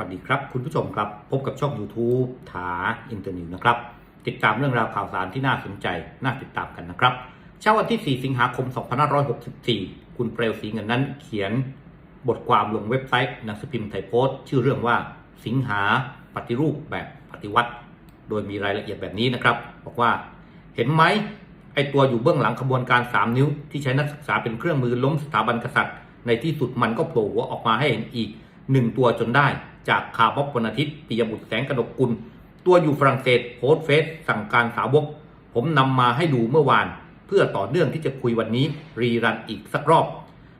วัสดีครับ คุณผู้ชมครับ พบกับช่อง YouTube ถาอินเตอร์นิวนะครับ ติดตามเรื่องราวข่าวสารที่น่าสนใจ น่าติดตามกันนะครับ เช้าวันที่ 4 สิงหาคม 2564 คุณเปลวสีเงินนั้นเขียนบทความลงเว็บไซต์หนังสือพิมพ์ไทยโพสต์ ชื่อเรื่องว่าสิงหาปฏิรูปแบบปฏิวัติ โดยมีรายละเอียดแบบนี้นะครับ บอกว่าเห็นไหมไอตัวอยู่เบื้องหลังขบวนการ 3 นิ้ว ที่ใช้นักศึกษาเป็นเครื่องมือล้มสถาบันกษัตริย์ ในที่สุดมันก็โผล่หัวออกมาให้เห็นอีกหนึ่งตัวจนได้ จากคาร์บอบวันอาทิตย์ปิยบุตรแสงกนกกุล ตัวอยู่ฝรั่งเศสโพสต์เฟซสั่งการสาวก ผมนำมาให้ดูเมื่อวาน เพื่อต่อเนื่องที่จะคุยวันนี้ รีรันอีกสักรอบ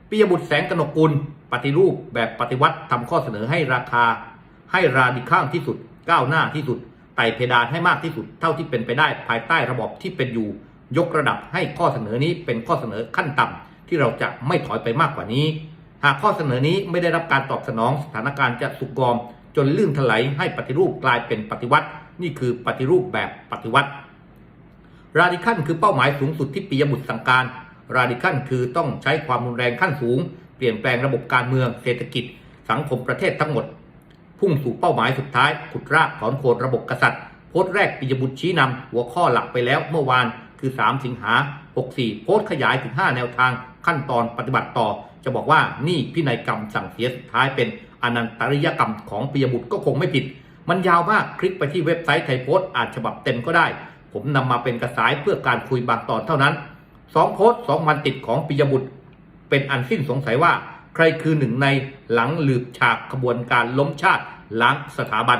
ปิยบุตรแสงกนกกุล ปฏิรูปแบบปฏิวัติทำข้อเสนอให้ราคา ให้ราดิข้างที่สุด ก้าวหน้าที่สุดไต่เพดานให้มากที่สุดเท่าที่เป็นไปได้ภายใต้ระบบที่เป็นอยู่ ยกระดับให้ข้อเสนอนี้เป็นข้อเสนอขั้นต่ำที่เราจะไม่ถอยไปมากกว่านี้ หากข้อเสนอนี้ไม่ได้รับการตอบสนองสถานการณ์จะสุกงอม จนลื่นถลายให้ปฏิรูปกลายเป็นปฏิวัติ นี่คือปฏิรูปแบบปฏิวัติ ราดิคันคือเป้าหมายสูงสุดที่ปิยบุตรสั่งการ ราดิคันคือต้องใช้ความรุนแรงขั้นสูง เปลี่ยนแปลงระบบการเมืองเศรษฐกิจ สังคมประเทศทั้งหมด พุ่งสู่เป้าหมายสุดท้าย ขุดรากถอนโคนระบบกษัตริย์ โพสต์แรกปิยบุตรชี้นำหัวข้อหลักไปแล้วเมื่อวานคือ 3 สิงหา64 โพสต์ขยายถึง 5 แนวทางขั้นตอนปฏิบัติต่อ จะบอกว่านี่พินัยกรรมสั่งเสียสุดท้ายเป็นอนันตริยกรรมของปิยบุตรก็คงไม่ผิด มันยาวมากคลิกไปที่เว็บไซต์ไทยโพสต์อ่านฉบับเต็มก็ได้ ผมนำมาเป็นกระสายเพื่อการคุยบางตอนเท่านั้นสองโพสต์สองวันติดของปิยบุตร เป็นอันสิ้นสงสัยว่า ใครคือหนึ่งในหลังหลืบฉากขบวนการล้มชาติล้างสถาบัน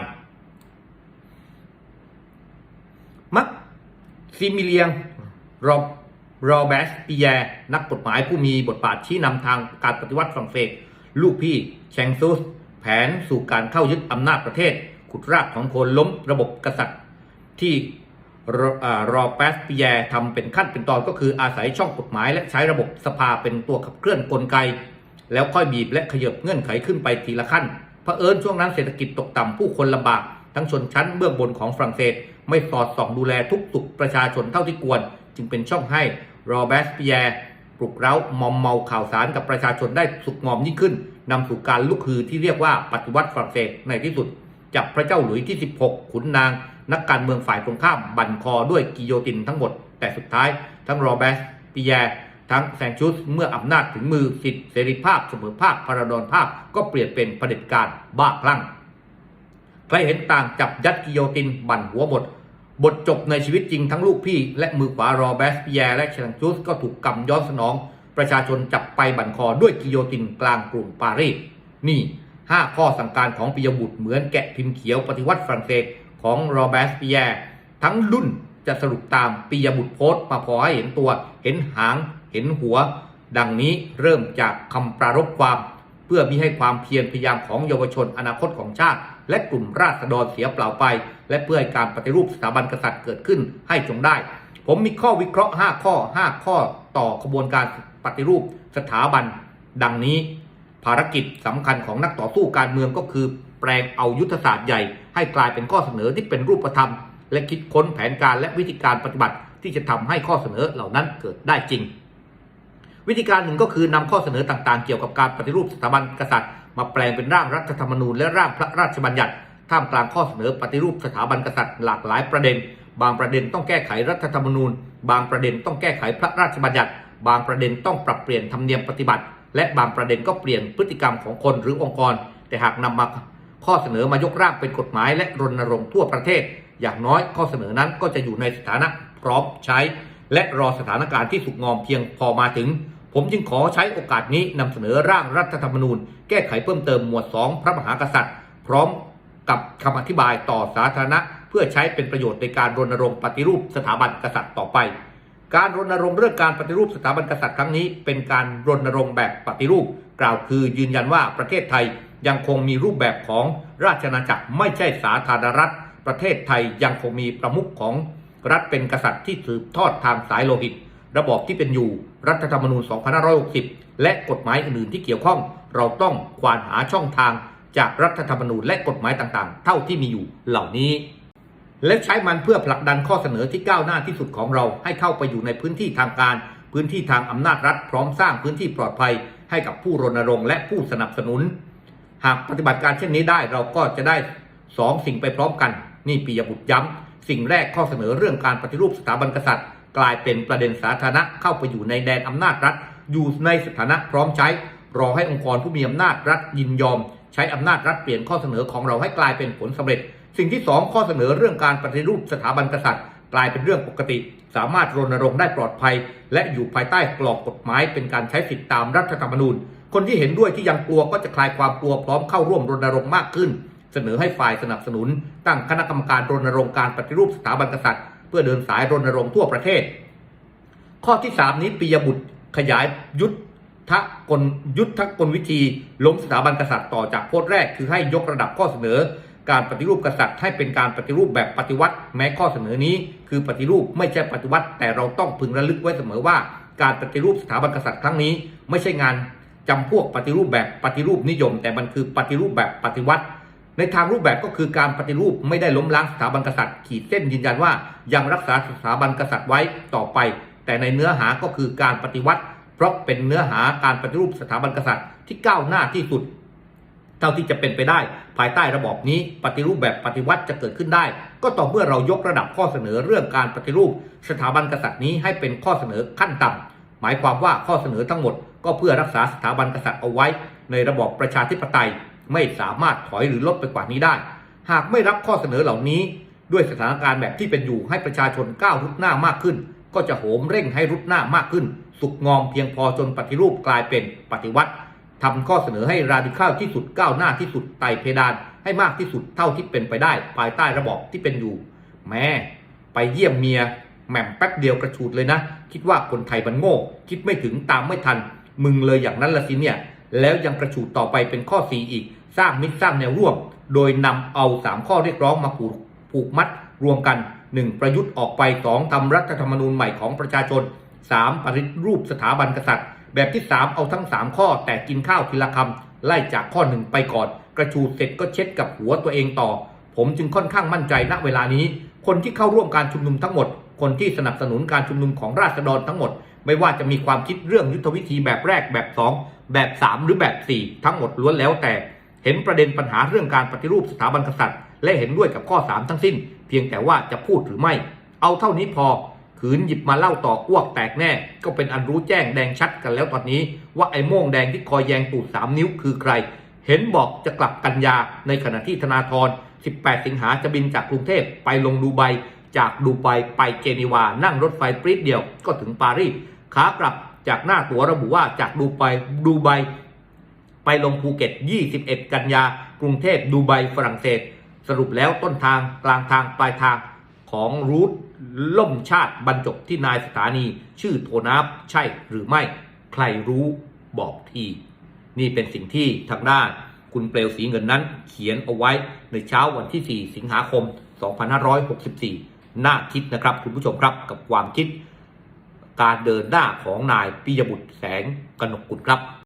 มักซิมิเลียงรอบ รอแบสปีแยร์นักกฎหมายผู้มีบทบาทชี้นำทางการปฏิวัติฝรั่งเศส ลูกพี่แชงซูส แผนสู่การเข้ายึดอำนาจประเทศ ขุดรากของโคนล้มระบบกษัตริย์ ที่รอรอแปสปีแยร์ทำเป็นขั้นเป็นตอนก็คืออาศัยช่องกฎหมาย และใช้ระบบสภาเป็นตัวขับเคลื่อนกลไก แล้วค่อยบีบและขยบเงื่อนไขขึ้นไปทีละขั้นเผอิญช่วงนั้นเศรษฐกิจตกต่ำผู้คนลำบาก ทั้งชนชั้นเบื้องบนของฝรั่งเศส ไม่สอดส่องดูแลทุกสุขประชาชนเท่าที่ควร จึงเป็นช่องให้ รอแบสปีแยร์ปลุกเร้ามอมเมาข่าวสารกับประชาชนได้สุกงอมยิ่งขึ้นนำสู่การลุกฮือที่เรียกว่าปฏิวัติฝรั่งเศสในที่สุดจับพระเจ้าหลุยส์ที่ 16 ขุนนาง นักการเมืองฝ่ายตรงข้ามบั่นคอด้วยกิโยตินทั้งหมด แต่สุดท้ายทั้งโรแบสปีแยร์ทั้งแซงชุสเมื่ออำนาจถึงมือสิทธิเสรีภาพเสมอภาคพราดอนภาพก็เปลี่ยนเป็นเผด็จการบ้าคลั่ง ใครเห็นต่างจับยัดกิโยตินบั่นหัวหมด บทจบในชีวิตจริงทั้งลูกพี่ และมือขวารอแบสปีแยร์และแซงชุสก็ถูกกำย้อนสนอง ประชาชนจับไปบั่นคอด้วยกิโยตินกลางกรุงปารีสนี่ 5 ข้อสั่งการของปิยบุตรเหมือนแกะพิมพ์เขียวปฏิวัติฝรั่งเศสของโรแบสปียทั้งรุ่นจะสรุปตามปิยบุตรโพสต์มาพอให้เห็นตัว เห็นหาง เห็นหัว ดังนี้เริ่มจากคำปรารภความ เพื่อมิให้ความเพียรพยายามของเยาวชนอนาคตของชาติ และกลุ่มราษฎรเสียเปล่าไป และเพื่อให้การปฏิรูปสถาบันกษัตริย์เกิดขึ้นให้จงได้ ผมมีข้อวิเคราะห์ 5 ข้อ 5 ข้อต่อขบวนการปฏิรูปสถาบัน ดังนี้ ภารกิจสำคัญของนักต่อสู้การเมืองก็คือ แปลงเอายุทธศาสตร์ใหญ่ ให้กลายเป็นข้อเสนอที่เป็นรูปธรรม และคิดค้นแผนการและวิธีการปฏิบัติที่จะทำให้ข้อเสนอเหล่านั้นเกิดได้จริง วิธีการหนึ่งก็คือนำข้อเสนอต่างๆ เกี่ยวกับการปฏิรูปสถาบันกษัตริย์ มาแปลงเป็นร่างรัฐธรรมนูญและร่างพระราชบัญญัติท่ามกลางข้อเสนอปฏิรูปสถาบันกษัตริย์หลากหลายประเด็น บางประเด็นต้องแก้ไขรัฐธรรมนูญ บางประเด็นต้องแก้ไขพระราชบัญญัติ บางประเด็นต้องปรับเปลี่ยนธรรมเนียมปฏิบัติ และบางประเด็นก็เปลี่ยนพฤติกรรมของคนหรือองค์กร แต่หากนำมาข้อเสนอมายกร่างเป็นกฎหมายและรณรงค์ทั่วประเทศ อย่างน้อยข้อเสนอนั้นก็จะอยู่ในสถานะพร้อมใช้ และรอสถานการณ์ที่สุกงอมเพียงพอมาถึง ผมจึงขอใช้โอกาสนี้นำเสนอร่างรัฐธรรมนูญ แก้ไขเพิ่มเติมหมวด 2 พระมหากษัตริย์ พร้อมกับคำอธิบายต่อสาธารณะ เพื่อใช้เป็นประโยชน์ในการรณรงค์ปฏิรูปสถาบันกษัตริย์ต่อไป การรณรงค์เรื่องการปฏิรูปสถาบันกษัตริย์ครั้งนี้ เป็นการรณรงค์แบบปฏิรูป กล่าวคือยืนยันว่าประเทศไทยยังคงมีรูปแบบของราชอาณาจักรไม่ใช่สาธารณรัฐ ประเทศไทยยังคงมีประมุขของรัฐเป็นกษัตริย์ที่สืบทอดทางสายโลหิต ระบอบที่เป็นอยู่รัฐธรรมนูญ 2560 และกฎหมายอื่นๆที่เกี่ยวข้อง เราต้องควานหาช่องทางจากรัฐธรรมนูญและกฎหมายต่างๆ เท่าที่มีอยู่เหล่านี้ และใช้มันเพื่อผลักดันข้อเสนอที่ก้าวหน้าที่สุดของเราให้เข้าไปอยู่ในพื้นที่ทางการ พื้นที่ทางอำนาจรัฐพร้อมสร้างพื้นที่ปลอดภัย ให้กับผู้รณรงค์และผู้สนับสนุน หากปฏิบัติการเช่นนี้ได้เราก็จะได้สองสิ่งไปพร้อมกัน นี่ปียบุตรย้ำสิ่งแรกข้อเสนอเรื่องการปฏิรูปสถาบันกษัตริย์ กลายเป็นประเด็นสาธารณะเข้าไปอยู่ในแดนอำนาจรัฐ อยู่ในสถานะพร้อมใช้ รอให้องค์กรผู้มีอำนาจรัฐยินยอม ใช้อำนาจรัฐเปลี่ยนข้อเสนอของเราให้กลายเป็นผลสำเร็จ สิ่งที่สองข้อเสนอเรื่องการปฏิรูปสถาบันกษัตริย์ กลายเป็นเรื่องปกติ สามารถรณรงค์ได้ปลอดภัย และอยู่ภายใต้กรอบกฎหมาย เป็นการใช้สิทธิตามรัฐธรรมนูญ คนที่เห็นด้วยที่ยังกลัวก็จะคลายความกลัวพร้อมเข้าร่วมรณรงค์มากขึ้น เสนอให้ฝ่ายสนับสนุน ตั้งคณะกรรมการรณรงค์การปฏิรูปสถาบันกษัตริย์ เพื่อเดินสายรณรงค์ทั่วประเทศ ข้อที่ 3 นี้ปิยบุตรขยายยุทธกลยุทธกลวิธีล้มสถาบันกษัตริย์ต่อจากโพสต์แรก คือให้ยกระดับข้อเสนอ การปฏิรูปกษัตริย์ให้เป็นการปฏิรูปแบบปฏิวัติ แม้ข้อเสนอนี้ คือปฏิรูปไม่ใช่ปฏิวัติ แต่เราต้องพึงระลึกไว้เสมอว่า การปฏิรูปสถาบันกษัตริย์ครั้งนี้ ไม่ใช่งานจำพวกปฏิรูปแบบปฏิรูปนิยม แต่มันคือปฏิรูปแบบปฏิวัติ ในทางรูปแบบก็คือการปฏิรูปไม่ได้ล้มล้างสถาบันกษัตริย์ ขีดเส้นยืนยันว่ายังรักษาสถาบันกษัตริย์ไว้ต่อไป แต่ในเนื้อหาก็คือการปฏิวัติ เพราะเป็นเนื้อหาการปฏิรูปสถาบันกษัตริย์ที่ก้าวหน้าที่สุด เท่าที่จะเป็นไปได้ ภายใต้ระบอบนี้ปฏิรูปแบบปฏิวัติจะเกิดขึ้นได้ ก็ต่อเมื่อเรายกระดับข้อเสนอเรื่องการปฏิรูป สถาบันกษัตริย์นี้ให้เป็นข้อเสนอขั้นต่ำหมายความว่าข้อเสนอทั้งหมด ก็เพื่อรักษาสถาบันกษัตริย์เอาไว้ ในระบอบประชาธิปไตย ไม่สามารถถอยหรือลดไปกว่านี้ได้ หากไม่รับข้อเสนอเหล่านี้ด้วยสถานการณ์แบบที่เป็นอยู่ให้ประชาชนก้าวรุดหน้ามากขึ้น ก็จะโหมเร่งให้รุดหน้ามากขึ้น สุกงอมเพียงพอจนปฏิรูปกลายเป็นปฏิวัติทำข้อเสนอให้ราดิคาลที่สุดก้าวหน้าที่สุดไต่เพดานให้มากที่สุดเท่าที่เป็นไปได้ ภายใต้ระบอบที่เป็นอยู่ แม่ไปเยี่ยมเมียแหม่มแป๊บเดียวกระชูดเลยนะ คิดว่าคนไทยมันโง่ คิดไม่ถึงตามไม่ทัน มึงเลยอย่างนั้นละสิเนี่ย แล้วยังกระชูดต่อไปเป็นข้อสีอีก สร้างมิตรสร้างแนวร่วม โดยนำเอาสามข้อเรียกร้องมาผูกผูกมัดรวมกัน 1. ประยุทธ์ออกไป 2. ทำรัฐธรรมนูญใหม่ของประชาชน 3. ปฏิรูปสถาบันกษัตริย์ แบบที่ 3 เอาทั้ง 3 ข้อแต่กินข้าวทีละคำไล่จากข้อหนึ่งไปก่อน กระชูดเสร็จก็เช็ดกับหัวตัวเองต่อ ผมจึงค่อนข้างมั่นใจณเวลานี้ คนที่เข้าร่วมการชุมนุมทั้งหมด คนที่สนับสนุนการชุมนุมของราษฎรทั้งหมด ไม่ว่าจะมีความคิดเรื่องยุทธวิธีแบบแรกแบบ 2 แบบ 3 หรือแบบ 4 ทั้งหมดล้วนแล้วแต่ เห็นประเด็นปัญหาเรื่องการปฏิรูปสถาบันกษัตริย์ และเห็นด้วยกับข้อ 3 ทั้งสิ้น เพียงแต่ว่าจะพูดหรือไม่ เอาเท่านี้พอขืนหยิบมาเล่าต่ออ้วกแตกแน่ ก็เป็นอันรู้แจ้งแดงชัดกันแล้วตอนนี้ ว่าไอ้โม่งแดงที่คอยแยงตูดสามนิ้วคือใคร เห็นบอกจะกลับกันยาในขณะที่ธนาธร 18 สิงหาจะบินจากกรุงเทพไปลงดูไบจากดูไบไปเจนีวา นั่งรถไฟปรีดเดียวก็ถึงปารีสขากลับจากหน้าตั๋วระบุว่าจากดูไบดูไบ ไปลงภูเก็ต 21 กันยา กรุงเทพดูไบฝรั่งเศส สรุปแล้วต้นทางกลางทางปลายทางของรูทล่มชาติบรรจบที่นายสถานี ชื่อโทนับใช่หรือไม่ ใครรู้บอกที นี่เป็นสิ่งที่ทางด้านคุณเปลวสีเงินนั้น เขียนเอาไว้ในเช้าวันที่ 4 สิงหาคม 2564 น่าคิดนะครับ คุณผู้ชมครับกับความคิด การเดินหน้าของนายปิยบุตรแสงกนกกุลครับ